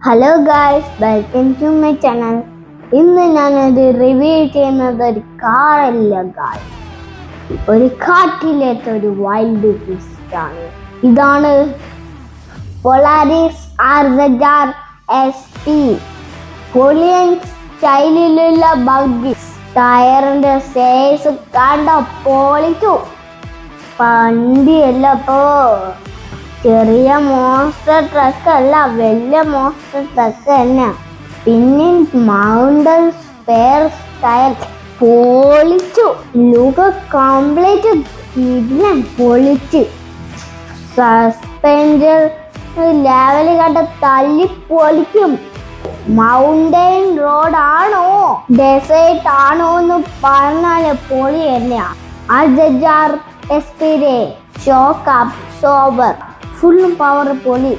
Hello guys welcome to my channel ഇന്ന് ഞാനത് review ചെയ്യുന്നത് ഒരു കാറല്ല ഗായ് ഒരു കാട്ടിലേത്ത ഒരു വൈൽഡ് ബീസ്റ്റ് ആണ്. ഇതാണ് പൊളാരിസ് ആർ എസ് ടി പൊളിയൻ സ്റ്റൈലിലുള്ള ബഗ്ഗീസ് ടയറിന്റെ സൈസ് കണ്ട പൊളിച്ചു വണ്ടിയല്ല ഇപ്പോ ചെറിയ മോൺസ്റ്റർ ട്രക്ക് അല്ല വലിയ മോൺസ്റ്റർ ട്രക്ക് തന്നെ. പിന്നെ മൗണ്ടൻ സ്പെയർ സ്റ്റൈൽ പൊളിച്ചു. ലുക കംപ്ലീറ്റ് ഇതിനെ പൊളിച്ച്. സസ്പെൻഷൻ ലെവൽ കണ്ട തല്ലി പൊളിക്കും. മൗണ്ടൻ റോഡ് ആണോ? ഡെസേർട്ട് ആണോ എന്ന് പറഞ്ഞാൽ പൊളി തന്നെയാ അജാർ എസ്പിരെ ഷോക്ക് അബ്സോർബർ ഫുള്ളും പവർ പൊളി.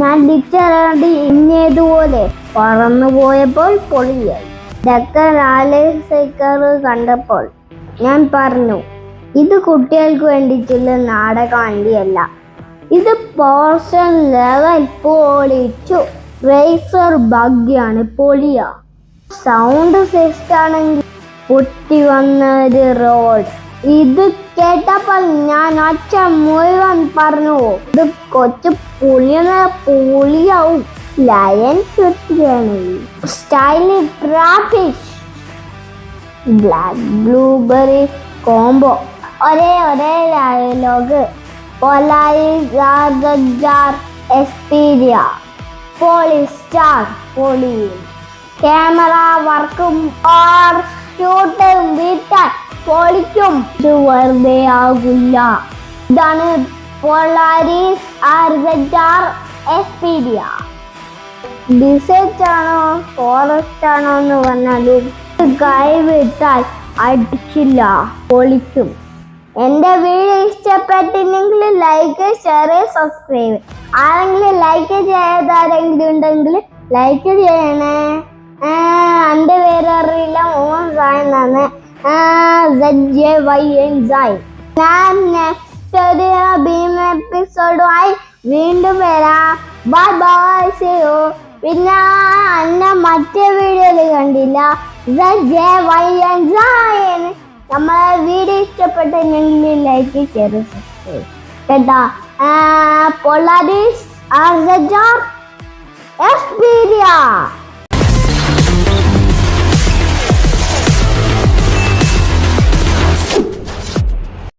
ഞാൻ ലിറ്ററാണ്ട് ഇന്നേതുപോലെ പറന്നു പോയപ്പോൾ പൊളിയായി. ഡക്കർ ആലേസൈക്കർ കണ്ടപ്പോൾ ഞാൻ പറഞ്ഞു ഇത് കുട്ടികൾക്ക് വേണ്ടിയിട്ടുള്ള നാടക വണ്ടിയല്ല ഇത് പോർഷൻ ലെവൽ പൊളിച്ചു. റേസർ ബഗ്ഗിയാണ് പൊളിയ. സൗണ്ട് സിസ്റ്റാണെങ്കിൽ പൊട്ടി വന്ന ഒരു റോഡ് ഇത് കേട്ടപ്പോൾ ഞാൻ അച്ഛൻ മുഴുവൻ പറഞ്ഞു ഇത് കൊച്ചു പുളിയ പുളിയാവും ലയൻ ചുറ്റിയാണ് സ്റ്റൈലി ട്രാഫിക് ബ്ലാക്ക് ബ്ലൂബെറി കോംബോ ഒരേ ഒരേ ഡയലോഗ് പൊലായി എക്സ്പീരിയ പോളിസ്റ്റാർ പൊളി ക്യാമറ വർക്കും ഓർ ഷൂട്ടും വിട്ടാൽ പൊളിക്കും. ഇത് വെറുതെ ആകില്ല. ഇതാണ് പൊളാരിസ് ആർ എസ്പീഡിയ ഡിസൈറ്റ് ആണോ ഫോറസ്റ്റ് ആണോ എന്ന് പറഞ്ഞാലും കൈവിട്ടാൽ അടിക്കില്ല പൊളിക്കും. എന്റെ വീഡിയോ ഇഷ്ടപ്പെട്ടില്ലെങ്കിൽ ലൈക്ക് ഷെയർ സബ്സ്ക്രൈബ് ആരെങ്കിലും ലൈക്ക് ചെയ്താരെങ്കിലും ഉണ്ടെങ്കിൽ ലൈക്ക് ചെയ്യണേ. എന്റെ പേരറിയില്ല മോഹൻ സായ് എൻ സായ് ഞാൻ നെക്സ്റ്റ് ഒരു ഭീം എപ്പിസോഡുമായി വീണ്ടും വരാം. ബൈ ബൈ സീയോ പിന്നെ എന്നെ മറ്റേ വീഡിയോയിൽ കണ്ടില്ല. ജെ വൈ എൻ സായ് നമ്മളെ വീഡിയോ ഇഷ്ടപ്പെട്ടെങ്കിൽ ലൈക്ക് ഷെയർ സബ്സ്ക്രൈബ് കേട്ടാ? പൊളാരിസ് ആർജാർ എക്സ്പീരിയ